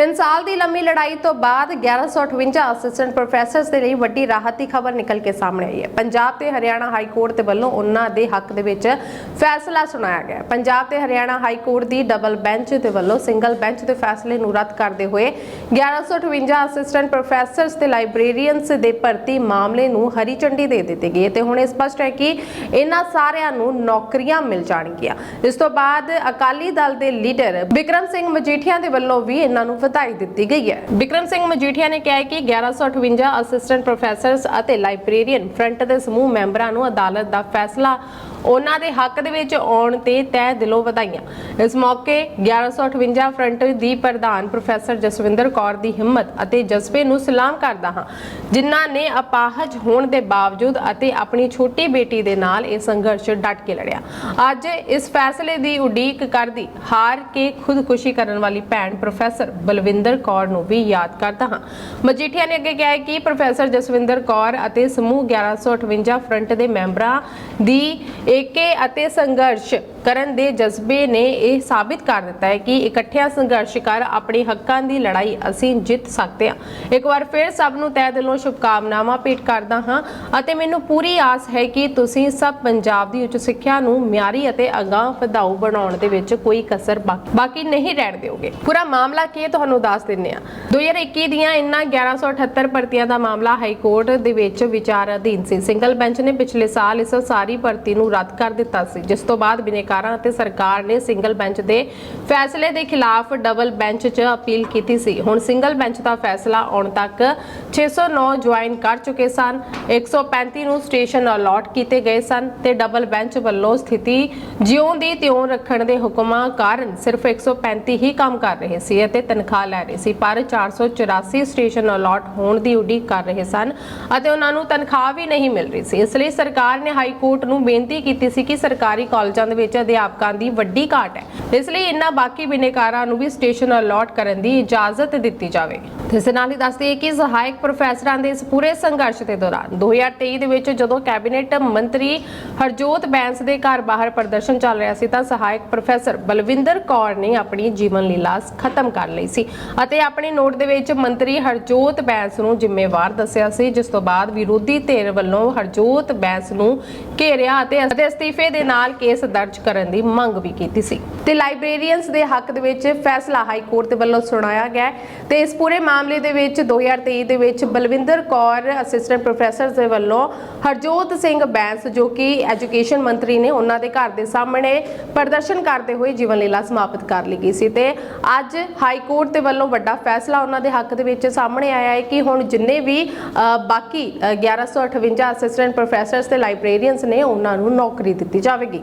3 ਸਾਲ ਦੀ ਲੰਮੀ ਲੜਾਈ ਤੋਂ ਬਾਅਦ 1158 ਅਸਿਸਟੈਂਟ ਪ੍ਰੋਫੈਸਰਸ ਦੇ ਲਈ ਵੱਡੀ ਰਾਹਤ ਦੀ ਖਬਰ ਨਿਕਲ ਕੇ ਸਾਹਮਣੇ ਆਈ ਹੈ। ਪੰਜਾਬ ਤੇ ਹਰਿਆਣਾ ਹਾਈ ਕੋਰਟ ਦੇ ਵੱਲੋਂ ਉਹਨਾਂ ਦੇ ਹੱਕ ਦੇ ਵਿੱਚ ਫੈਸਲਾ ਸੁਣਾਇਆ ਗਿਆ ਪੰਜਾਬ ਤੇ ਹਰਿਆਣਾ ਹਾਈ ਕੋਰਟ ਦੀ ਡਬਲ ਬੈਂਚ ਦੇ ਵੱਲੋਂ ਸਿੰਗਲ ਬੈਂਚ ਦੇ ਫੈਸਲੇ ਨੂੰ ਰੱਦ ਕਰਦੇ ਹੋਏ 1158 ਅਸਿਸਟੈਂਟ ਪ੍ਰੋਫੈਸਰਸ ਤੇ ਲਾਇਬ੍ਰੇਰੀਅਨਸ ਦੇ ਭਰਤੀ ਮਾਮਲੇ ਨੂੰ ਹਰੀ ਝੰਡੀ ਦੇ ਦਿੱਤੀ ਗਈ ਤੇ ਹੁਣ ਇਹ ਸਪਸ਼ਟ ਹੈ ਕਿ ਇਹਨਾਂ ਸਾਰਿਆਂ ਨੂੰ ਨੌਕਰੀਆਂ ਮਿਲ ਜਾਣਗੀਆਂ। ਇਸ ਤੋਂ ਬਾਅਦ ਅਕਾਲੀ ਦਲ ਦੇ ਲੀਡਰ ਵਿਕਰਮ ਸਿੰਘ ਮਜੀਠੀਆ ਦੇ ਵੱਲੋਂ ਵੀ ਇਹਨਾਂ ਨੂੰ ਵਧਾਈ ਦਿੱਤੀ ਗਈ ਹੈ। ਵਿਕਰਮ ਸਿੰਘ ਮਜੀਠੀਆ ਨੇ ਕਿਹਾ ਕਿ 1158 ਅਸਿਸਟੈਂਟ ਪ੍ਰੋਫੈਸਰਸ ਅਤੇ ਲਾਇਬ੍ਰੇਰੀਅਨ ਫਰੰਟ ਦੇ ਸਮੂਹ ਮੈਂਬਰਾਂ ਨੂੰ ਅਦਾਲਤ ਦਾ ਫੈਸਲਾ ਉਹਨਾਂ ਦੇ ਹੱਕ ਦੇ ਵਿੱਚ ਆਉਣ ਤੇ ਤਹਿ ਦਿਲੋਂ ਵਧਾਈਆਂ। ਇਸ ਮੌਕੇ 1158 ਫਰੰਟ ਦੀ ਪ੍ਰਧਾਨ ਪ੍ਰੋਫੈਸਰ ਜਸਵਿੰਦਰ ਕੌਰ ਦੀ ਹਿੰਮਤ ਅਤੇ ਜਜ਼ਬੇ ਨੂੰ ਸਲਾਮ ਕਰਦਾ ਹਾਂ, ਜਿਨ੍ਹਾਂ ਨੇ ਅਪਾਹਜ ਹੋਣ ਦੇ ਬਾਵਜੂਦ ਅਤੇ ਆਪਣੀ ਛੋਟੀ ਬੇਟੀ ਦੇ ਨਾਲ ਇਹ ਸੰਘਰਸ਼ ਡਟ ਕੇ ਲੜਿਆ। ਅੱਜ ਇਸ ਫੈਸਲੇ ਦੀ ਉਡੀਕ ਕਰਦੀ ਹਾਰ ਕੇ ਖੁਦਕੁਸ਼ੀ ਕਰਨ ਵਾਲੀ ਭੈਣ ਪ੍ਰੋਫੈਸਰ ਬਲਵਿੰਦਰ ਕੌਰ ਨੂੰ ਵੀ ਯਾਦ ਕਰਦਾ ਹਾਂ। ਮਜੀਠੀਆ ਨੇ ਅੱਗੇ ਕਿਹਾ ਹੈ ਕਿ ਪ੍ਰੋਫੈਸਰ ਜਸਵਿੰਦਰ ਕੌਰ ਅਤੇ ਸਮੂਹ 1158 ਫਰੰਟ ਦੇ ਮੈਂਬਰਾਂ ਦੀ ਏਕੇ ਅਤੇ ਸੰਘਰਸ਼ ਕਰਨ ਦੇ ਜਜ਼ਬੇ ਨੇ ਇਹ ਸਾਬਿਤ ਕਰ ਦਿੱਤਾ ਹੈ ਕਿ ਇਕੱਠਿਆਂ ਸੰਘਰਸ਼ ਕਰ ਆਪਣੇ ਹੱਕਾਂ ਦੀ ਲੜਾਈ ਅਸੀਂ ਜਿੱਤ ਸਕਦੇ ਹਾਂ। ਇੱਕ ਵਾਰ ਫਿਰ ਸਭ ਨੂੰ ਤਹਿ ਦਿਲੋਂ ਸ਼ੁਭਕਾਮਨਾਵਾਂ ਭੇਟ ਕਰਦਾ ਹਾਂ ਅਤੇ ਮੈਨੂੰ ਪੂਰੀ ਆਸ ਹੈ ਕਿ ਤੁਸੀਂ ਸਭ ਪੰਜਾਬ ਦੀ ਉੱਚ ਸਿੱਖਿਆ ਨੂੰ ਮਿਆਰੀ ਅਤੇ ਅਗਾਂਹ ਵਧਾਊ ਬਣਾਉਣ ਦੇ ਵਿੱਚ ਕੋਈ ਕਸਰ ਬਾਕੀ ਨਹੀਂ ਰਹਿਣ ਦਿਓਗੇ। ਪੂਰਾ ਮਾਮਲਾ ਕੀ ਤੁਹਾਨੂੰ ਦੱਸ ਦਿੰਨੇ ਆ 2021 ਦੀਆਂ ਇਨ੍ਹਾਂ 1178 ਭਰਤੀਆਂ ਦਾ ਮਾਮਲਾ ਹਾਈ ਕੋਰਟ ਦੇ ਵਿੱਚ ਵਿਚਾਰ ਅਧੀਨ ਸੀ। ਸਿੰਗਲ ਬੈਂਚ ਨੇ ਪਿਛਲੇ ਸਾਲ ਇਸ ਸਾਰੀ ਭਰਤੀ ਨੂੰ ਰੱਦ ਕਰ ਦਿੱਤਾ ਸੀ, ਜਿਸ ਤੋਂ ਬਾਅਦ ਸਰਕਾਰਾਂ ਅਤੇ ਸਰਕਾਰ ਨੇ ਸਿੰਗਲ ਬੈਂਚ ਦੇ ਫੈਸਲੇ ਦੇ ਖਿਲਾਫ ਡਬਲ ਬੈਂਚ 'ਚ ਅਪੀਲ ਕੀਤੀ ਸੀ। ਹੁਣ ਸਿੰਗਲ ਬੈਂਚ ਦਾ ਫੈਸਲਾ ਆਉਣ ਤੱਕ 609 ਜੁਆਇਨ ਕਰ ਚੁੱਕੇ ਸਨ। 135 ਨੂੰ ਸਟੇਸ਼ਨ ਅਲਾਟ ਕੀਤੇ ਗਏ ਸਨ ਤੇ ਡਬਲ ਬੈਂਚ ਵੱਲੋਂ ਸਥਿਤੀ ਜਿਉਂ ਦੀ ਤਿਉਂ ਰੱਖਣ ਦੇ ਹੁਕਮਾਂ ਕਾਰਨ ਸਿਰਫ 135 ਹੀ ਕੰਮ ਕਰ ਰਹੇ ਸੀ ਅਤੇ ਤਨਖਾਹ ਲੈ ਰਹੇ ਸੀ, ਪਰ 484 ਸਟੇਸ਼ਨ ਅਲਾਟ ਹੋਣ ਦੀ ਉਡੀਕ ਕਰ ਰਹੇ ਸਨ ਅਤੇ ਉਹਨਾਂ ਨੂੰ ਤਨਖਾਹ ਵੀ ਨਹੀਂ ਮਿਲ ਰਹੀ ਸੀ। ਇਸ ਲਈ ਸਰਕਾਰ ਨੇ ਹਾਈ ਕੋਰਟ ਨੂੰ ਬੇਨਤੀ ਕੀਤੀ ਸੀ ਕਿ ਸਰਕਾਰੀ ਕਾਲਜਾਂ ਦੇ ਵਿੱਚ ਅਧਿਆਪਕਾਂ ਦੀ ਵੱਡੀ ਘਾਟ ਹੈ। ਇਸ ਲਈ ਇਨ੍ਹਾਂ ਬਾਕੀ ਬਿਨੇਕਾਰਾਂ ਨੂੰ ਵੀ ਸਟੇਸ਼ਨ ਅਲਾਟ ਕਰਨ ਦੀ ਇਜਾਜ਼ਤ ਦਿੱਤੀ ਜਾਵੇ। ਇਸ ਨਾਲ ਹੀ ਦੱਸਦੀ ਹੈ ਕਿ ਸਹਾਇਕ ਪ੍ਰੋਫੈਸਰਾਂ ਦੇ ਇਸ ਪੂਰੇ ਸੰਘਰਸ਼ ਦੇ ਦੌਰਾਨ 2023 ਦੇ ਵਿੱਚ ਜਦੋਂ ਕੈਬਨਿਟ ਮੰਤਰੀ ਹਰਜੋਤ ਬੈਂਸ ਦੇ ਘਰ ਬਾਹਰ ਪ੍ਰਦਰਸ਼ਨ ਚੱਲ ਰਿਹਾ ਸੀ ਤਾਂ ਸਹਾਇਕ ਪ੍ਰੋਫੈਸਰ ਬਲਵਿੰਦਰ ਕੌਰ ਨੇ ਆਪਣੀ ਜੀਵਨ ਲੀਲਾ ਖਤਮ ਕਰ ਲਈ ਸੀ ਅਤੇ ਆਪਣੇ ਨੋਟ ਦੇ ਵਿੱਚ ਮੰਤਰੀ ਹਰਜੋਤ ਬੈਂਸ ਨੂੰ ਜ਼ਿੰਮੇਵਾਰ ਦੱਸਿਆ ਸੀ, ਜਿਸ ਤੋਂ ਬਾਅਦ ਵਿਰੋਧੀ ਧਿਰ ਵੱਲੋਂ ਹਰਜੋਤ ਬੈਂਸ ਨੂੰ ਘੇਰਿਆ ਅਤੇ ਅਸਤੀਫੇ ਦੇ ਨਾਲ ਕੇਸ ਦਰਜ ਕਰਨ ਦੀ ਮੰਗ ਵੀ ਕੀਤੀ ਸੀ। ਤੇ ਲਾਇਬ੍ਰੇਰੀਅਨਸ ਦੇ ਹੱਕ ਦੇ ਵਿੱਚ ਫੈਸਲਾ ਹਾਈ ਕੋਰਟ ਦੇ ਵੱਲੋਂ ਸੁਣਾਇਆ ਗਿਆ ਤੇ ਇਸ ਪੂਰੇ ਮਾਮਲੇ ਦੇ ਵਿੱਚ 2023 ਦੇ ਵਿੱਚ ਬਲਵਿੰਦਰ ਕੌਰ ਅਸਿਸਟੈਂਟ ਪ੍ਰੋਫੈਸਰ ਦੇ ਵੱਲੋਂ ਹਰਜੋਤ ਸਿੰਘ ਬੈਂਸ ਜੋ ਕਿ ਐਜੂਕੇਸ਼ਨ ਮੰਤਰੀ ਨੇ ਉਹਨਾਂ ਦੇ ਘਰ ਦੇ ਸਾਹਮਣੇ ਪ੍ਰਦਰਸ਼ਨ ਕਰਦੇ ਹੋਏ ਜੀਵਨ ਲੀਲਾ ਸਮਾਪਤ ਕਰ ਲਈ ਗਈ ਸੀ ਤੇ ਅੱਜ ਹਾਈ ਕੋਰਟ ਦੇ ਵੱਲੋਂ ਵੱਡਾ ਫੈਸਲਾ ਉਹਨਾਂ ਦੇ ਹੱਕ ਦੇ ਵਿੱਚ ਸਾਹਮਣੇ ਆਇਆ ਹੈ ਕਿ ਹੁਣ ਜਿੰਨੇ ਵੀ ਅ, ਬਾਕੀ ਅ, 1158 ਅਸਿਸਟੈਂਟ ਪ੍ਰੋਫੈਸਰਸ ਤੇ ਲਾਇਬ੍ਰੇਰੀਅਨਸ ਨੇ ਉਹਨਾਂ ਨੂੰ ਨੌਕਰੀ ਦਿੱਤੀ ਜਾਵੇਗੀ।